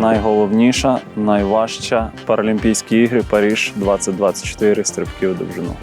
найголовніша, найважча Паралімпійські ігри Паріж 2024 стрибки у довжину.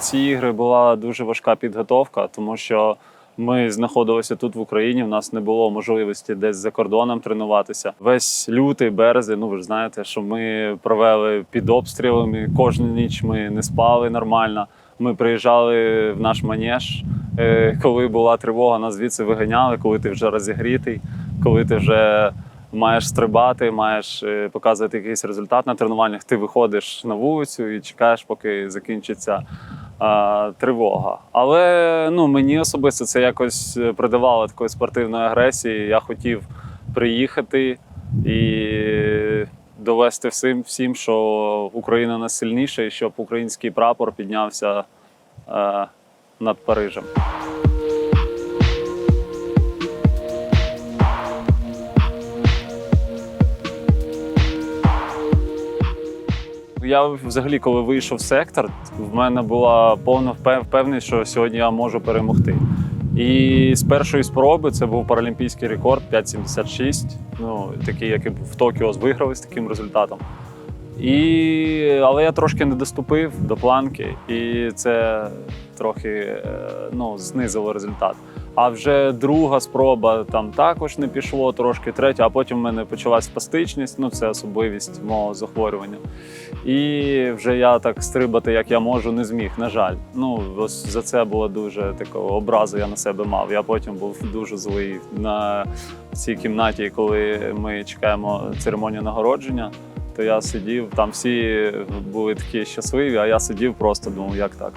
Ці ігри була дуже важка підготовка, тому що ми знаходилися тут в Україні. У нас не було можливості десь за кордоном тренуватися. Весь лютий, березень. Ну ви ж знаєте, що ми провели під обстрілами. Кожну ніч ми не спали нормально. Ми приїжджали в наш манеж. е, Коли була тривога, нас звідси виганяли, коли ти вже розігрітий, коли ти вже маєш стрибати, маєш е, показувати якийсь результат на тренуваннях. Ти виходиш на вулицю і чекаєш, поки закінчиться тривога. Але ну, мені особисто це якось е, придавало такої спортивної агресії. Я хотів приїхати і довести всім, всім, що Україна найсильніша і щоб український прапор піднявся е, над Парижем. Я взагалі, коли вийшов в сектор, в мене була повна впевненість, що сьогодні я можу перемогти. І з першої спроби це був паралімпійський рекорд 5,76. Ну, такий, який в Токіо виграли з таким результатом. І... Але я трошки не доступив до планки, і це трохи е, ну, знизило результат. А вже друга спроба там також не пішло, трошки третя, а потім в мене почалась спастичність, ну це особливість мого захворювання. І вже я так стрибати, як я можу, не зміг, на жаль. Ну, ось за це було дуже такого образу я на себе мав. Я потім був дуже злий на цій кімнаті, коли ми чекаємо церемонію нагородження. То я сидів, там всі були такі щасливі, а я сидів просто думав, як так.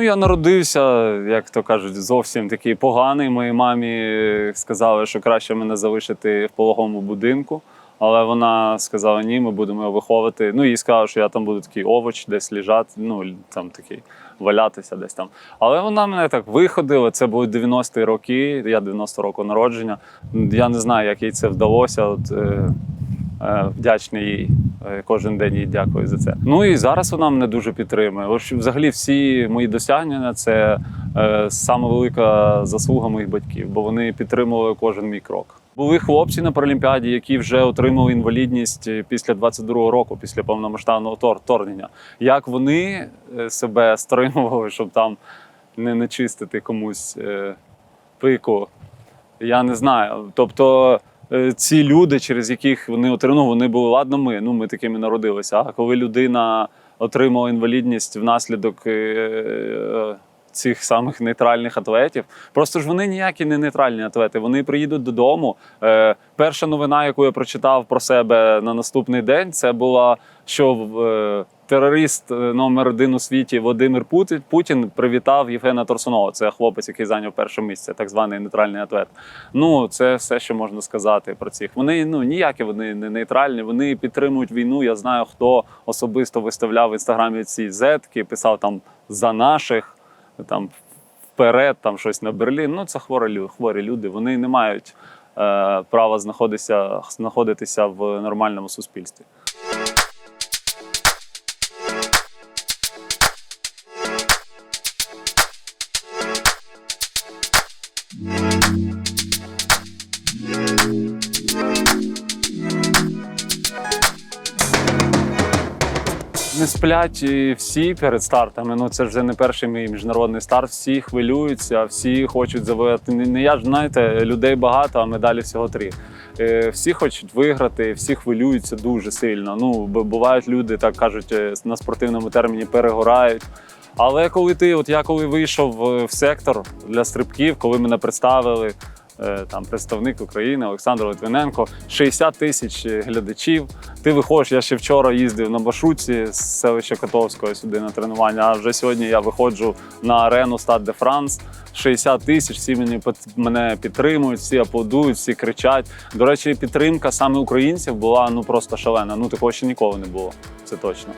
Ну, я народився, як то кажуть, зовсім такий поганий. Моїй мамі сказали, що краще мене залишити в пологовому будинку. Але вона сказала: ні, ми будемо його виховувати. Ну, їй сказали, що я там буду такий овоч, десь лежати, ну там такий валятися десь там. Але вона мене так виходила. Це були 90-ті роки, я 90 року народження. Я не знаю, як їй це вдалося. От, е, е, вдячний їй. Е, Кожен день їй дякую за це. Ну і зараз вона мене дуже підтримує. Ось Взагалі, всі мої досягнення це е, саме велика заслуга моїх батьків, бо вони підтримували кожен мій крок. Були хлопці на Паралімпіаді, які вже отримали інвалідність е, після 22-го року, після повномасштабного втор- вторгнення. Як вони е, себе стримували, щоб там не начистити комусь е, пику, я не знаю. Тобто е, ці люди, через яких вони отримали, вони були ладно, ми. Ну ми такими народилися. А коли людина отримала інвалідність внаслідок е, е, цих самих нейтральних атлетів, просто ж вони ніякі не нейтральні атлети. Вони приїдуть додому. Е, перша новина, яку я прочитав про себе на наступний день, це була, що е, терорист е, номер один у світі Володимир Путін, привітав Євгена Торсунова. Це хлопець, який зайняв перше місце, так званий нейтральний атлет. Ну, це все, що можна сказати про цих. Вони ну ніякі вони не нейтральні. Вони підтримують війну. Я знаю, хто особисто виставляв в інстаграмі ці зетки, писав там за наших, там вперед, там щось на Берлін. Ну це хворі. Хворі люди. Вони не мають е, права знаходитися, знаходитися в нормальному суспільстві. Не сплять всі перед стартами. Ну це вже не перший мій міжнародний старт. Всі хвилюються, всі хочуть завоювати. Не, я ж знаєте, людей багато, а медалі всього три. Е, всі хочуть виграти, всі хвилюються дуже сильно. Ну бувають люди, так кажуть, е, на спортивному терміні перегорають. Але коли ти, от я коли вийшов е, в сектор для стрибків, коли мене представили, там представник України Олександр Литвиненко. 60 тисяч глядачів. Ти виходиш. Я ще вчора їздив на маршрутці з селища Котовського сюди на тренування. А вже сьогодні я виходжу на арену Стад де Франс. 60 тисяч, всі мені мене підтримують, всі аплодують, всі кричать. До речі, підтримка саме українців була ну просто шалена. Ну такого ще ніколи не було. Це точно.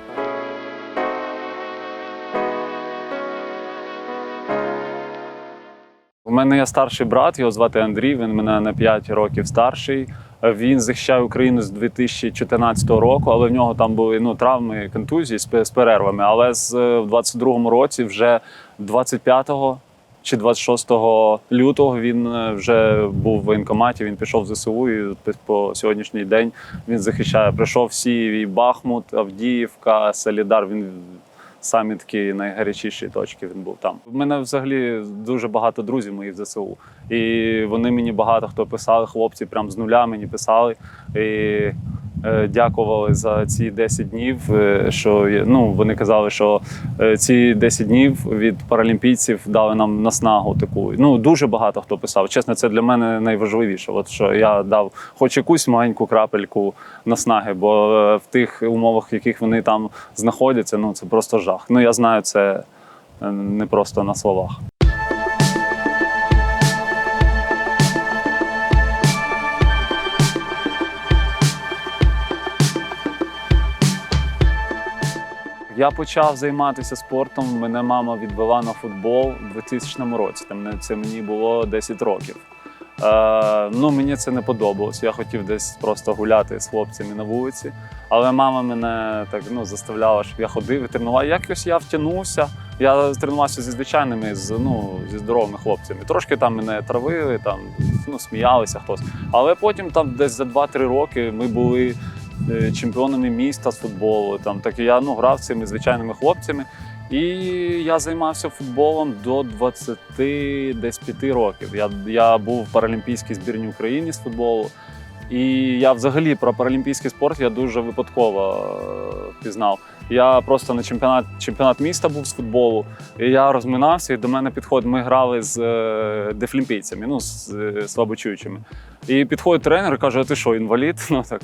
Мене є старший брат, його звати Андрій. Він мене на 5 років старший. Він захищає Україну з 2014 року, але в нього там були ну, травми, контузії з, перервами. Але з е, в 22-му році, вже 25-го чи 26 лютого, він е, вже був в воєнкоматі. Він пішов в ЗСУ і по- сьогоднішній день він захищає. Прийшов всі Бахмут, Авдіївка, Солідар. Він самі такі найгарячіші точки він був там. У мене взагалі дуже багато друзів моїх в ЗСУ. І вони мені багато хто писали, хлопці прям з нуля мені писали. І дякували за ці 10 днів. е, Що ну, вони казали, що е, ці 10 днів від паралімпійців дали нам наснагу таку. Ну дуже багато хто писав. Чесно, це для мене найважливіше. От що я дав хоч якусь маленьку крапельку наснаги, бо е, в тих умовах, в яких вони там знаходяться, ну це просто жах. Ну я знаю, це е, не просто на словах. Я почав займатися спортом. Мене мама відвела на футбол у 2000 році. Там це мені було 10 років. Е, ну, мені це не подобалось. Я хотів десь просто гуляти з хлопцями на вулиці. Але мама мене так ну, заставляла, щоб я ходив і тренував. Якось я втягнувся. Я тренувався зі звичайними, з, ну, зі здоровими хлопцями. Трошки там мене травили, там, ну, сміялися хтось. Але потім там десь за 2-3 роки ми були чемпіонами міста з футболу. Там так я ну, грав цими звичайними хлопцями. І я займався футболом до 20 десь 5 років. Я, я був в паралімпійській збірні України з футболу. І я взагалі про паралімпійський спорт я дуже випадково е, пізнав. Я просто на чемпіонат, чемпіонат міста був з футболу, і я розминався, і до мене підходить. Ми грали з е, дефлімпійцями, ну з слабочуючими. І підходить тренер і каже: А ти що, інвалід? Ну так.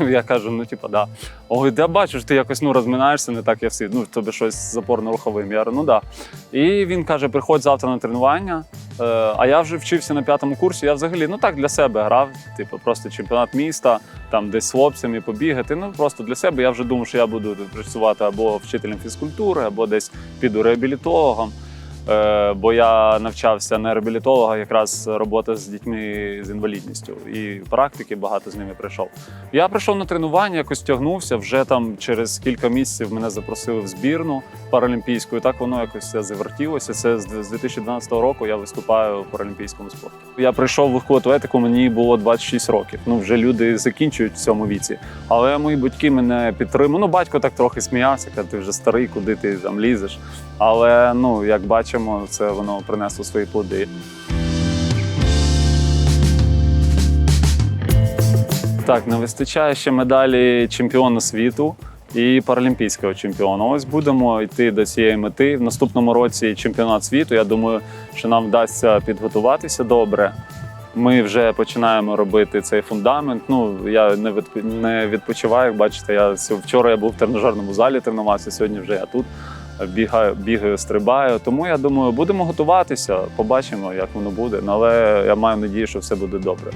І Я кажу, ну типа, да. Ой, я бачу, ти якось ну, розминаєшся, не так, як всі. Ну, тебе щось запорно-руховим. Я говорю, ну да. І він каже: приходь завтра на тренування. Е, а я вже вчився на п'ятому курсі. Я взагалі ну так для себе грав, типу, просто чемпіонат міста, там десь з хлопцями побігати. Ну просто для себе. Я вже думав, що я буду працювати або вчителем фізкультури, або десь піду реабілітологом. Е, бо я навчався на реабілітолога, якраз робота з дітьми з інвалідністю, і практики багато з ними прийшов. Я прийшов на тренування, якось тягнувся. Вже там через кілька місяців мене запросили в збірну паралімпійську. І так воно якось все завертілося. Це з з 2012 року я виступаю в паралімпійському спорті. Я прийшов в легку атлетику, мені було 26 років. Ну вже люди закінчують в цьому віці. Але мої батьки мене підтримали. Ну, батько так трохи сміявся, каже, ти вже старий, куди ти там лізеш. Але ну, як бачимо, це воно принесло свої плоди. Так, не вистачає ще медалі чемпіона світу і паралімпійського чемпіона. Ось будемо йти до цієї мети. В наступному році чемпіонат світу. Я думаю, що нам вдасться підготуватися добре. Ми вже починаємо робити цей фундамент. Ну я не не відпочиваю. Бачите, я вчора я був в тренажерному залі, тренувався. Сьогодні вже я тут бігаю, бігаю, стрибаю. Тому я думаю, будемо готуватися, побачимо, як воно буде. Але я маю надію, що все буде добре.